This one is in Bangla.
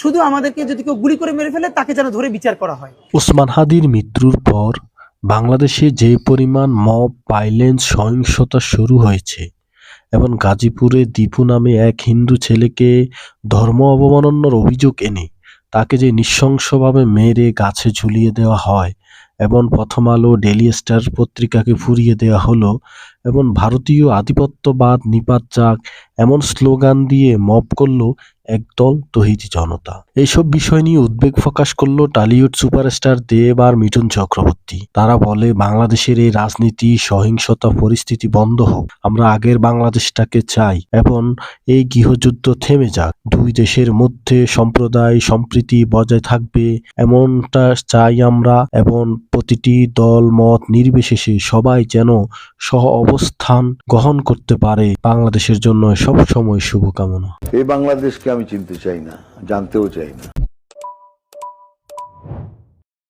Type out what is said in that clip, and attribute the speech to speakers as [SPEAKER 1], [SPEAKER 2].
[SPEAKER 1] শুধু আমাদেরকে যদি কেউ গুলি করে মেরে ফেলে, তাকে যেন ধরে বিচার করা হয়।
[SPEAKER 2] ওসমান হাদির মৃত্যুর পর বাংলাদেশে যে পরিমাণ মব ভাইলেন্স সহিংসতা শুরু হয়েছে, এবং গাজীপুরে দীপু নামে এক হিন্দু ছেলেকে ধর্ম অবমাননার অভিযোগ এনে তাকে যে নৃশংসভাবে মেরে গাছে ঝুলিয়ে দেওয়া হয় এবং প্রথম আলো ডেলি স্টার পত্রিকাকে ফুরিয়ে দেওয়া হলো এবং ভারতীয় আধিপত্যবাদ, নিপাত যাক এমন স্লোগান দিয়ে মব করল একদল তহিদি জনতা। এইসব বিষয় নিয়ে উদ্বেগ প্রকাশ করল টালিউড সুপারস্টার দেব আর মিঠুন চক্রবর্তী। তারা বলে, বাংলাদেশের এই রাজনীতি, সহিংসতা পরিস্থিতি বন্ধ হোক। আমরা আগের বাংলাদেশটাকে চাই এবং এই গৃহযুদ্ধ থেমে যাক। দুই দেশের মধ্যে সম্প্রদায় সম্প্রীতি বজায় থাকবে, এমনটা চাই আমরা এবং প্রতিটি দল, মত নির্বিশেষে সবাই যেন সহ অবস্থান গ্রহণ করতে পারে। বাংলাদেশের জন্য সব সময় শুভকামনা।
[SPEAKER 3] এই বাংলাদেশকে আমি চিনতে চাই না, জানতেও চাই না।